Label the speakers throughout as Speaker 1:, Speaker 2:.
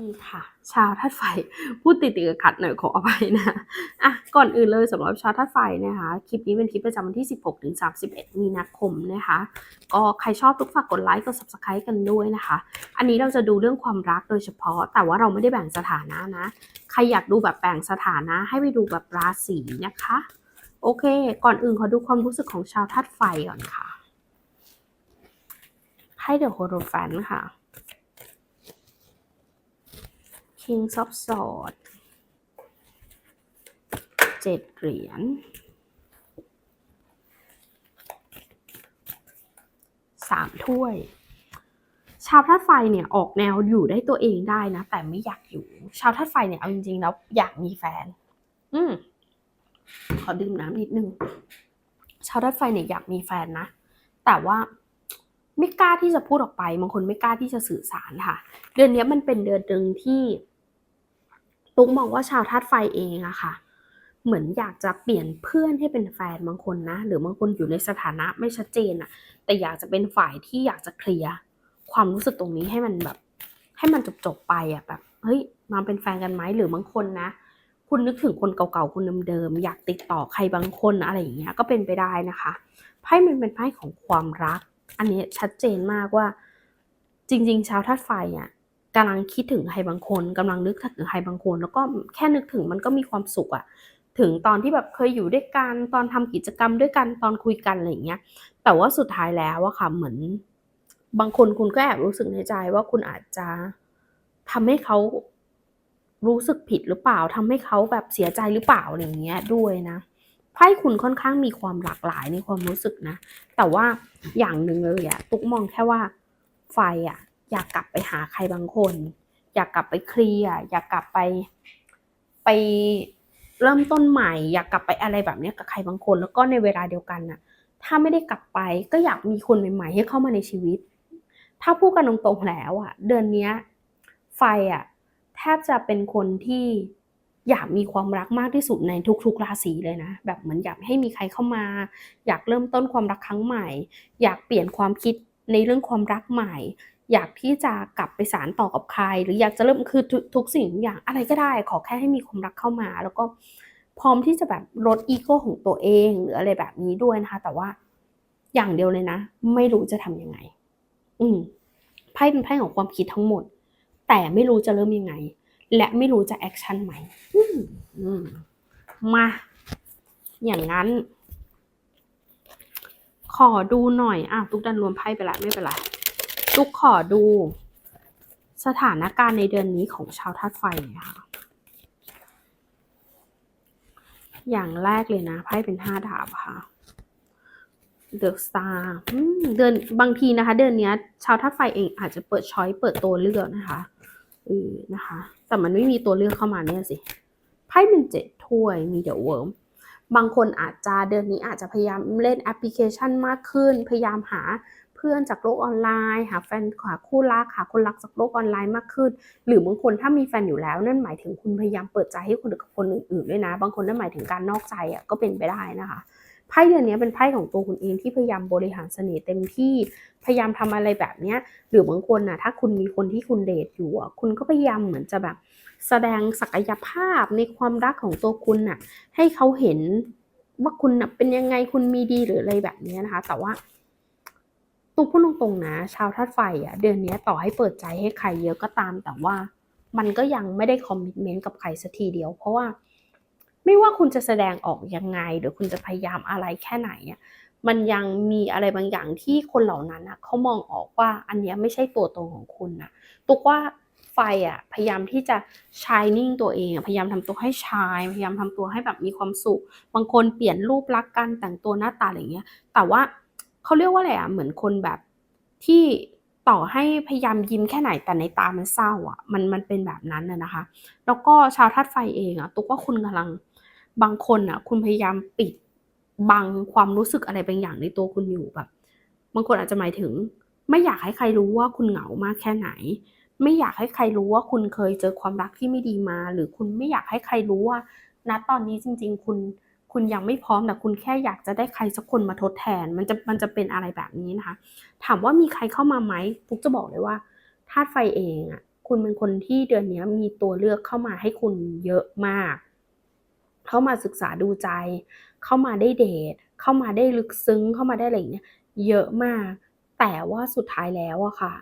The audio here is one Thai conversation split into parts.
Speaker 1: นี่ค่ะ ชาวธาตุไฟ พูดติดติดขัดหน่อยขออภัยนะอะก่อนอื่นเลยสำหรับชาวธาตุไฟนะคะ คลิปนี้เป็นคลิปประจำวันที่ 16ถึง31 มีนาคมนะคะ ก็ใครชอบทุกฝากกดไลค์กด subscribe กันด้วยนะคะ อันนี้เราจะดูเรื่องความรักโดยเฉพาะ แต่ว่าเราไม่ได้แบ่งสถานะนะ ใครอยากดูแบบแบ่งสถานะ ให้ไปดูแบบราศีนะคะ โอเค ก่อนอื่นขอดูความรู้สึกของชาวธาตุไฟก่อนค่ะไพ่เดอะโฮโรแฟนค่ะ King of Swords เจ็ดเหรียญสามถ้วย ชาวธาตุไฟเนี่ยออกแนวอยู่ได้ตัวเองได้นะ แต่ไม่อยากอยู่ ชาวธาตุไฟเนี่ยเอาจริงๆแล้วอยากมีแฟน อืมขอดื่มน้ำนิดนึง ชาวธาตุไฟเนี่ยอยากมีแฟนนะ แต่ว่าไม่กล้าที่จะพูดออกไปบางคนไม่กล้าที่จะสื่อสารค่ะ เดือนนี้มันเป็นเดือนหนึ่งที่ ตุ๊กมองว่าชาวธาตุไฟเองอะค่ะ เหมือนอยากจะเปลี่ยนเพื่อนให้เป็นแฟนบางคนนะ หรือบางคนอยู่ในสถานะไม่ชัดเจนอะแต่อยากจะเป็นฝ่ายที่อยากจะเคลียร์ความรู้สึกตรงนี้ให้มันแบบ ให้มันจบๆไปอะแบบเฮ้ยมาเป็นแฟนกันไหมหรือบางคนนะ คุณนึกถึงคนเก่าๆคนเดิมๆอยากติดต่อใครบางคนอะไรอย่างเงี้ยก็เป็นไปได้นะคะไพ่มันเป็นไพ่ของความรัก อันนี้ชัดเจนมากว่า จริง ๆ ชาวธาตุไฟอะ กำลังคิดถึงใครบางคนกำลังนึกถึงใครบางคน แล้วก็แค่นึกถึงมันก็มีความสุขอะถึงตอนที่แบบเคยอยู่ด้วยกันตอนทำกิจกรรมด้วยกันตอนคุยกันอะไรอย่างเงี้ย แต่ว่าสุดท้ายแล้วอะค่ะเหมือน บางคนคุณก็แอบรู้สึกในใจว่าคุณอาจจะทำให้เขารู้สึกผิดหรือเปล่าทำให้เขาแบบเสียใจหรือเปล่าอะไรอย่างเงี้ยด้วยนะไพ่คุณค่อนข้างมีความหลากหลายในความรู้สึกนะ แต่ว่าอย่างหนึ่งเลยอะตุ๊กมองแค่ว่าไฟอะ อยากกลับไปหาใครบางคน อยากกลับไปเคลียร์อยากกลับไป ไปเริ่มต้นใหม่ อยากกลับไปอะไรแบบนี้กับใครบางคน แล้วก็ในเวลาเดียวกันน่ะ ถ้าไม่ได้กลับไปก็อยากมีคนใหม่ๆให้เข้ามาในชีวิต ถ้าพูดกันตรงๆแล้วอะเดือนเนี้ยไฟอะแทบจะเป็นคนที่อยากมีความรักมากที่สุดในทุกๆราศีเลยนะ แบบเหมือนอยากให้มีใครเข้ามา อยากเริ่มต้นความรักครั้งใหม่ อยากเปลี่ยนความคิดในเรื่องความรักใหม่ อยากที่จะกลับไปสารต่อกับใคร หรืออยากจะเริ่มคือทุกทุกสิ่งทุกอย่างอะไรก็ได้ ขอแค่ให้มีความรักเข้ามา แล้วก็พร้อมที่จะแบบลดอีโก้ของตัวเองหรืออะไรแบบนี้ด้วยนะคะ แต่ว่าอย่างเดียวเลยนะ ไม่รู้จะทำยังไง อืมไพ่เป็นไพ่ของความคิดทั้งหมด แต่ไม่รู้จะเริ่มยังไง และไม่รู้จะแอคชั่นไหมมมา อย่างนั้น ขอดูหน่อย อ้าวตุ๊กดันรวมไพ่ไปละ ไม่เป็นไร ตุ๊กขอดูสถานการณ์ในเดือนนี้ของชาวธาตุไฟน่อยค่ะอย่างแรกเลยนะไพ่เป็นห้าดาบค่ะเดอะสตาร์เดือนบางทีนะคะ เดือนนี้ชาวธาตุไฟเองอาจจะเปิดช้อยเปิดตัวเลือกนะคะเออนะคะ แต่มันไม่มีตัวเลือกเข้ามาเนี่ยสิไพ่เป็นเจ็ดถ้วยมีเดอะเวิร์มบางคนอาจจะเดือนนี้อาจจะพยายามเล่นแอปพลิเคชันมากขึ้น พยายามหา เพื่อนจากโลกออนไลน์ หาแฟนหาคู่รักหาคนรักจากโลกออนไลน์มากขึ้น หรือบางคนถ้ามีแฟนอยู่แล้วนั่นหมายถึงคุณพยายามเปิดใจให้คนอื่นกับคนอื่นๆด้วยนะ บางคนนั่นหมายถึงการนอกใจอะก็เป็นไปได้นะคะไพ่เดือนนี้เป็นไพ่ของตัวคุณเองที่พยายามบริหารเสน่ห์เต็มที่พยายามทำอะไรแบบเนี้ยหรือบางคนน่ะถ้าคุณมีคนที่คุณเดทอยู่คุณก็พยายามเหมือนจะแบบ แสดงศักยภาพในความรักของตัวคุณน่ะให้เขาเห็นว่าคุณนะเป็นยังไงคุณมีดีหรืออะไรแบบนี้นะคะ แต่ว่า ตูพูดตรงๆนะ ชาวธาตุไฟอะเดือนนี้ต่อให้เปิดใจให้ใครเยอะก็ตาม แต่ว่ามันก็ยังไม่ได้คอมมิชเมนต์กับใครสักทีเดียว เพราะว่าไม่ว่าคุณจะแสดงออกยังไง หรือคุณจะพยายามอะไรแค่ไหนอะมันยังมีอะไรบางอย่างที่คนเหล่านั้นอะเขามองออกว่าอันนี้ไม่ใช่ตัวตนของคุณนะตุกว่าไฟอะพยายามที่จะ shining ตัวเองพยายามทำตัวให้ชาย พยายามทำตัวให้แบบมีความสุข บางคนเปลี่ยนรูปลักษณ์การแต่งตัวหน้าตาอะไรเงี้ย แต่ว่า เขาเรียกว่าอะไรอะเหมือนคนแบบที่ต่อให้พยายามยิ้มแค่ไหนแต่ในตามันเศร้าอะมันมันเป็นแบบนั้นน่ะนะคะ แล้วก็ชาวธาตุไฟเองอะตุกว่าคุณกำลังบางคนอะ คุณพยายามปิดบังความรู้สึกอะไรบางอย่างในตัวคุณอยู่แบบ บางคนอาจจะหมายถึง ไม่อยากให้ใครรู้ว่าคุณเหงามากแค่ไหน ไม่อยากให้ใครรู้ว่าคุณเคยเจอความรักที่ไม่ดีมา หรือคุณไม่อยากให้ใครรู้ว่าณตอนนี้จริง ๆ คุณ คุณยังไม่พร้อมแต่คุณแค่อยากจะได้ใครสักคนมาทดแทน มันจะมันจะเป็นอะไรแบบนี้นะคะ ถามว่ามีใครเข้ามาไหมปุ๊กจะบอกเลยว่าธาตุไฟเองอะคุณเป็นคนที่เดือนนี้มีตัวเลือกเข้ามาให้คุณเยอะมาก เข้ามาศึกษาดูใจ เข้ามาได้เดท เข้ามาได้ลึกซึ้ง เข้ามาได้อะไรอย่างเงี้ย เยอะมาก แต่ว่าสุดท้ายแล้วอะค่ะ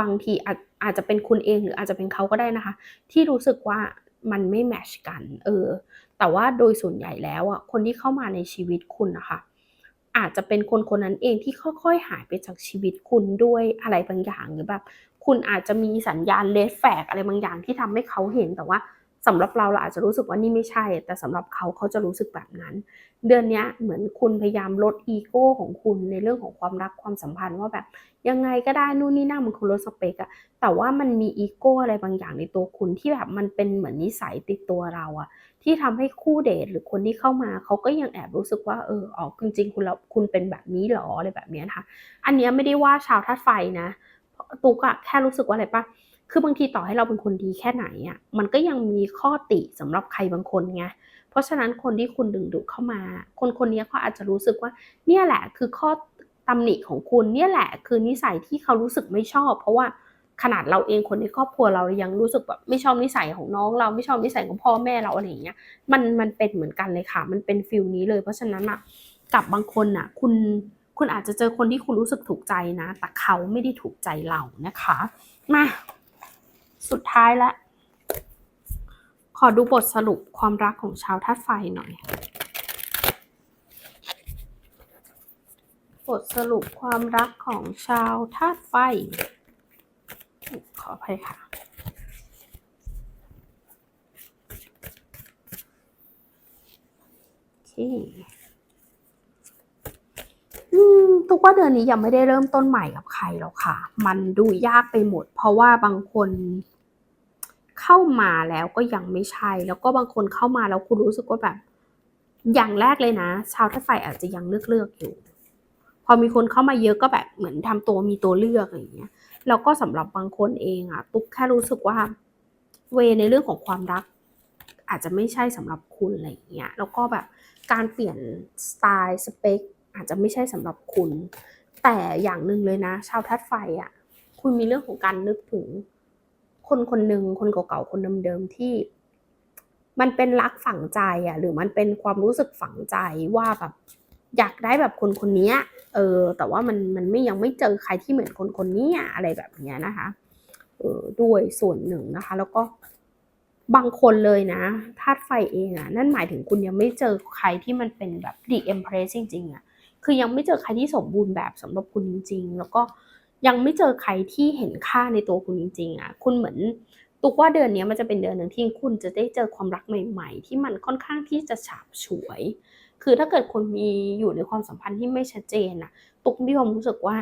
Speaker 1: บางทีอาจอาจจะเป็นคุณเองหรืออาจจะเป็นเขาก็ได้นะคะ ที่รู้สึกว่า มันไม่แมชกัน เออ แต่ว่าโดยส่วนใหญ่แล้วอะ คนที่เข้ามาในชีวิตคุณนะคะ อาจจะเป็นคนคนนั้นเองที่ค่อยๆหายไปจากชีวิตคุณด้วยอะไรบางอย่างหรือแบบ คุณอาจจะมีสัญญาณเลสแฝกอะไรบางอย่างที่ทำให้เขาเห็นแต่ว่า สำหรับเราเราอาจจะรู้สึกว่านี่ไม่ใช่ แต่สำหรับเขาเขาจะรู้สึกแบบนั้น เดือนนี้เหมือนคุณพยายามลดอีโก้ของคุณในเรื่องของความรักความสัมพันธ์ว่าแบบยังไงก็ได้นู่นนี่นั่นบางคนลดสเปกอะแต่ว่ามันมีอีโก้อะไรบางอย่างในตัวคุณที่แบบมันเป็นเหมือนนิสัยติดตัวเราอะที่ทำให้คู่เดทหรือคนที่เข้ามาเขาก็ยังแอบรู้สึกว่าเอออ๋อจริงๆคุณเราคุณเป็นแบบนี้เหรออะไรแบบนี้นะคะอันเนี้ยไม่ได้ว่าชาวธาตุไฟนะตุ๊กอะแค่รู้สึกว่าอะไรป่ะ คือบางทีต่อให้เราเป็นคนดีแค่ไหนอะมันก็ยังมีข้อติสำหรับใครบางคนไงเพราะฉะนั้นคนที่คุณดึงดูดเข้ามา คนคนนี้เขาอาจจะรู้สึกว่า เนี่ยแหละคือข้อตำหนิของคุณเนี่ยแหละคือนิสัยที่เขารู้สึกไม่ชอบ เพราะว่าขนาดเราเองคนในครอบครัวเรายังรู้สึกแบบไม่ชอบนิสัยของน้อง เราไม่ชอบนิสัยของพ่อแม่เราอะไรอย่างเงี้ยมันมันเป็นเหมือนกันเลยค่ะ มันเป็นฟิลนี้เลย เพราะฉะนั้นอะกับบางคนอะคุณคุณอาจจะเจอคนที่คุณรู้สึกถูกใจนะ แต่เขาไม่ได้ถูกใจเรานะคะมา สุดท้ายละ ขอดูบทสรุปความรักของชาวธาตุไฟหน่อย บทสรุปความรักของชาวธาตุไฟ ขออภัยค่ะตุกว่าเดือนนี้ยังไม่ได้เริ่มต้นใหม่กับใครหรอกค่ะ มันดูยากไปหมด เพราะว่าบางคน เข้ามาแล้วก็ยังไม่ใช่ แล้วก็บางคนเข้ามาแล้วคุณรู้สึกว่าแบบ อย่างแรกเลยนะ ชาวธาตุไฟอาจจะยังเลือกเลือกอยู่ พอมีคนเข้ามาเยอะก็แบบเหมือนทำตัวมีตัวเลือกอะไรอย่างเงี้ยแล้วก็สำหรับบางคนเองอะตุ๊กแค่รู้สึกว่า เวในเรื่องของความรัก อาจจะไม่ใช่สำหรับคุณอะไรอย่างเงี้ยแล้วก็แบบการเปลี่ยนสไตล์สเปคอาจจะไม่ใช่สำหรับคุณ แต่อย่างหนึ่งเลยนะ ชาวธาตุไฟอะ คุณมีเรื่องของการนึกถึง คนคนหนึ่งคนเก่าๆคนเดิมๆที่ มันเป็นรักฝังใจอะหรือมันเป็นความรู้สึกฝังใจว่าแบบอยากได้แบบคนคนนี้เออ แต่ว่ามันมันไม่ยังไม่เจอใครที่เหมือนคนคนนี้อะไรแบบเนี้ยนะคะ เออด้วยส่วนหนึ่งนะคะ แล้วก็บางคนเลยนะธาตุไฟเองอะนั่นหมายถึงคุณยังไม่เจอใครที่มันเป็นแบบ the empress จริงๆอะคือยังไม่เจอใครที่สมบูรณ์แบบสำหรับคุณจริง ๆ แล้วก็ ยังไม่เจอใครที่เห็นค่าในตัวคุณจริงๆอะคุณเหมือนตุกว่าเดือนนี้มันจะเป็นเดือนหนึ่งที่คุณจะได้เจอความรักใหม่ ๆ ที่มันค่อนข้างที่จะฉาบฉวย คือถ้าเกิดคุณมีอยู่ในความสัมพันธ์ที่ไม่ชัดเจนน่ะ ตุกมีความรู้สึกว่า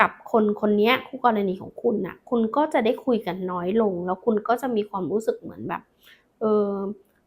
Speaker 1: กับคนคนนี้คู่กรณีของคุณน่ะ คุณก็จะได้คุยกันน้อยลง แล้วคุณก็จะมีความรู้สึกเหมือนแบบ เออ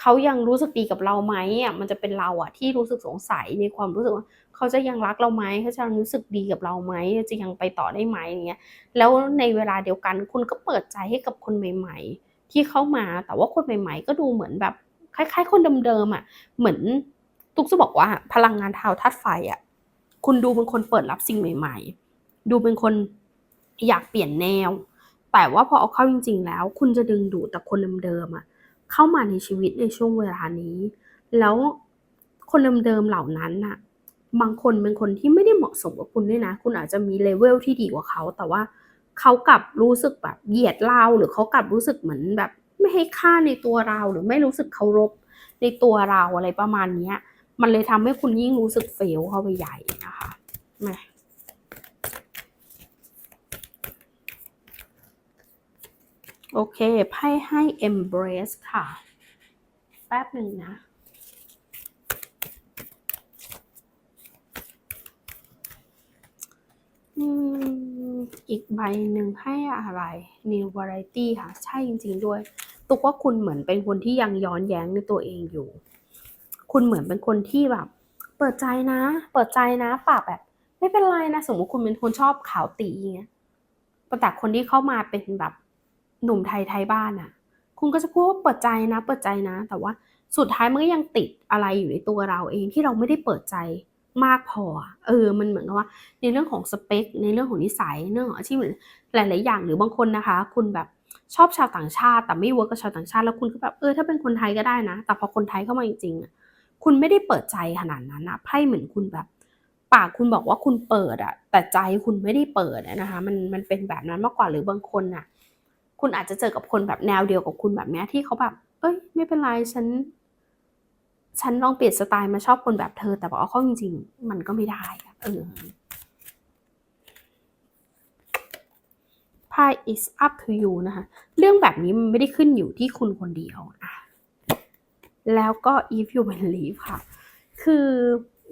Speaker 1: เขายังรู้สึกดีกับเราไหมอะมันจะเป็นเราอะที่รู้สึกสงสัยในความรู้สึกว่าเขาจะยังรักเราไหมเขาจะยังรู้สึกดีกับเราไหมจะยังไปต่อได้ไหมอย่างเงี้ยแล้วในเวลาเดียวกันคุณก็เปิดใจให้กับคนใหม่ ๆ ที่เข้ามาแต่ว่าคนใหม่ ๆ ก็ดูเหมือนแบบคล้าย ๆ คนเดิมๆอะเหมือนตุ๊กจะบอกว่าพลังงานทาวธาตุไฟอะคุณดูเป็นคนเปิดรับสิ่งใหม่ ๆ ดูเป็นคนอยากเปลี่ยนแนว แต่ว่าพอเอาเข้าจริง ๆ แล้ว คุณจะดึงดูดแต่คนเดิมๆอะ เข้ามาในชีวิตในช่วงเวลานี้ แล้วคนเดิมๆเหล่านั้นน่ะ บางคนเป็นคนที่ไม่ได้เหมาะสมกับคุณด้วยนะ คุณอาจจะมีเลเวลที่ดีกว่าเขา แต่ว่าเขากลับรู้สึกแบบเหยียดเราหรือเขากลับรู้สึกเหมือนแบบ ไม่ให้ค่าในตัวเราหรือไม่รู้สึกเคารพในตัวเราอะไรประมาณเนี้ยมันเลยทำให้คุณยิ่งรู้สึกเฟลเข้าไปใหญ่นะคะมา โอเค ไพ่ให้ embrace ค่ะ แป๊บหนึ่งนะอืมอีกใบหนึ่งให้อะไร new variety ค่ะ ใช่จริง ๆ ด้วย ตุกว่าคุณเหมือนเป็นคนที่ยังย้อนแย้งในตัวเองอยู่ คุณเหมือนเป็นคนที่แบบ เปิดใจนะ เปิดใจนะปากแบบ ไม่เป็นไรนะ สมมติคุณเป็นคนชอบขาวตีอย่างเงี้ยแต่คนที่เข้ามาเป็นแบบ หนุ่มไทยไทยบ้านอะคุณก็จะพูดว่าเปิดใจนะ เปิดใจนะ แต่ว่าสุดท้ายมันก็ยังติดอะไรอยู่ในตัวเราเองที่เราไม่ได้เปิดใจมากพอ เออ มันเหมือนกับว่า ในเรื่องของสเปค ในเรื่องของนิสัย เรื่องของอาชีพหลาย ๆ อย่าง หรือบางคนนะคะ คุณแบบชอบชาวต่างชาติ แต่ไม่เวิร์กกับชาวต่างชาติ แล้วคุณก็แบบ เออ ถ้าเป็นคนไทยก็ได้นะ แต่พอคนไทยเข้ามาจริงๆอะคุณไม่ได้เปิดใจขนาดนั้นอะไพ่เหมือนคุณแบบ ปากคุณบอกว่าคุณเปิดอะแต่ใจคุณไม่ได้เปิดนะคะ มัน มันเป็นแบบนั้นมากกว่า หรือบางคนอะ คุณอาจจะเจอกับคนแบบแนวเดียวกับคุณแบบเนี้ยที่เขาแบบ เอ้ย ไม่เป็นไรฉัน ฉันลองเปลี่ยนสไตล์มาชอบคนแบบเธอ แต่บอกเอาเข้าจริง ๆ มันก็ไม่ได้อะเออไพ่ is up to you นะคะ เรื่องแบบนี้มันไม่ได้ขึ้นอยู่ที่คุณคนเดียวอะแล้วก็ if you believe ค่ะ คือ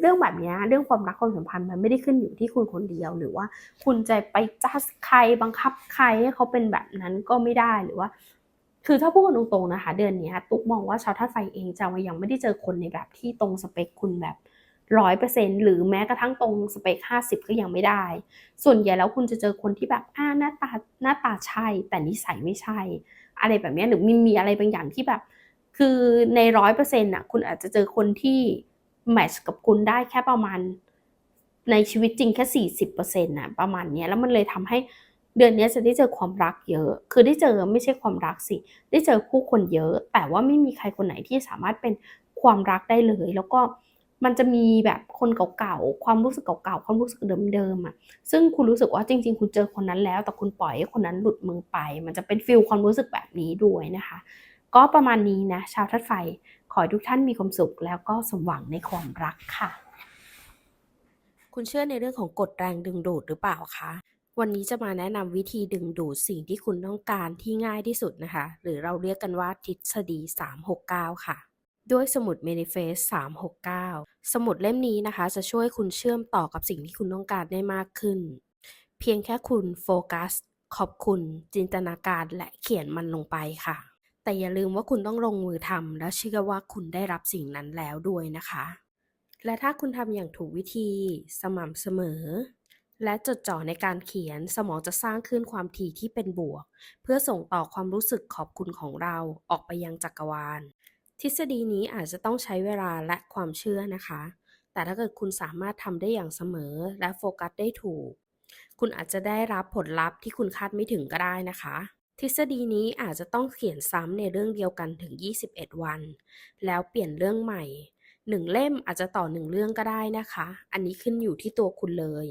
Speaker 1: เรื่องแบบนี้เรื่องความรักความสัมพันธ์มันไม่ได้ขึ้นอยู่ที่คุณคนเดียว หรือว่าคุณจะไปจัดใครบังคับใครให้เขาเป็นแบบนั้นก็ไม่ได้หรือว่า คือถ้าพูดกันตรงๆนะคะ เดือนนี้ตุ๊กมองว่าชาวธาตุไฟเองจะยังไม่ได้เจอคนในแบบที่ตรงสเปคคุณแบบร้อยเปอร์เซ็นหรือแม้กระทั่งตรงสเปคห้าสิบก็ยังไม่ได้ ส่วนใหญ่แล้วคุณจะเจอคนที่แบบอ่าหน้าตาหน้าตาใช่ แต่นิสัยไม่ใช่ อะไรแบบนี้หรือมีมีอะไรบางอย่างที่แบบ คือในร้อยเปอร์เซ็นต์อะคุณอาจจะเจอคนที่ แมทช์กับคุณได้แค่ประมาณในชีวิตจริงแค่สี่สิบเปอร์เซ็นต์่ะประมาณนี้แล้วมันเลยทำให้เดือนนี้จะได้เจอความรักเยอะ คือได้เจอไม่ใช่ความรักสิ ได้เจอผู้คนเยอะ แต่ว่าไม่มีใครคนไหนที่สามารถเป็นความรักได้เลย แล้วก็มันจะมีแบบคนเก่าๆ ความรู้สึกเก่าๆ ความรู้สึกเดิมๆอะ ซึ่งคุณรู้สึกว่าจริง ๆ คุณเจอคนนั้นแล้ว แต่คุณปล่อยให้คนนั้นหลุดมือไป มันจะเป็นฟิลความรู้สึกแบบนี้ด้วยนะคะ ก็ประมาณนี้นะ ชาวทัดไฟ ขอให้ทุกท่านมีความสุขแล้วก็สมหวังในความรักค่ะ
Speaker 2: คุณเชื่อในเรื่องของกฎแรงดึงดูดหรือเปล่าคะ วันนี้จะมาแนะนำวิธีดึงดูดสิ่งที่คุณต้องการที่ง่ายที่สุดนะคะ หรือเราเรียกกันว่าทฤษฎี 369 ค่ะด้วยสมุด Manifest 369 สมุดเล่มนี้นะคะ จะช่วยคุณเชื่อมต่อกับสิ่งที่คุณต้องการได้มากขึ้น เพียงแค่คุณโฟกัส ขอบคุณ จินตนาการและเขียนมันลงไปค่ะ แต่อย่าลืมว่าคุณต้องลงมือทำและเชื่อว่าคุณได้รับสิ่งนั้นแล้วด้วยนะคะ และถ้าคุณทำอย่างถูกวิธีสม่ำเสมอ และจดจ่อในการเขียนสมองจะสร้างคลื่นความถี่ที่เป็นบวก เพื่อส่งต่อความรู้สึกขอบคุณของเราออกไปยังจักรวาล ทฤษฎีนี้อาจจะต้องใช้เวลาและความเชื่อนะคะ แต่ถ้าเกิดคุณสามารถทำได้อย่างเสมอและโฟกัสได้ถูก คุณอาจจะได้รับผลลัพธ์ที่คุณคาดไม่ถึงก็ได้นะคะ ทฤษฎีนี้อาจจะต้องเขียนซ้ำในเรื่องเดียวกันถึง 21 วัน แล้วเปลี่ยนเรื่องใหม่หนึ่งเล่มอาจจะต่อหนึ่งเรื่องก็ได้นะคะ อันนี้ขึ้นอยู่ที่ตัวคุณเลย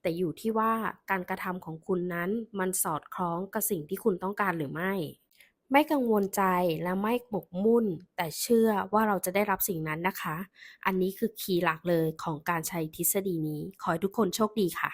Speaker 2: แต่อยู่ที่ว่าการกระทำของคุณนั้นมันสอดคล้องกับสิ่งที่คุณต้องการหรือไม่ ไม่กังวลใจและไม่หมกมุ่น แต่เชื่อว่าเราจะได้รับสิ่งนั้นนะคะ อันนี้คือคีย์หลักเลยของการใช้ทฤษฎีนี้ ขอให้ทุกคนโชคดีค่ะ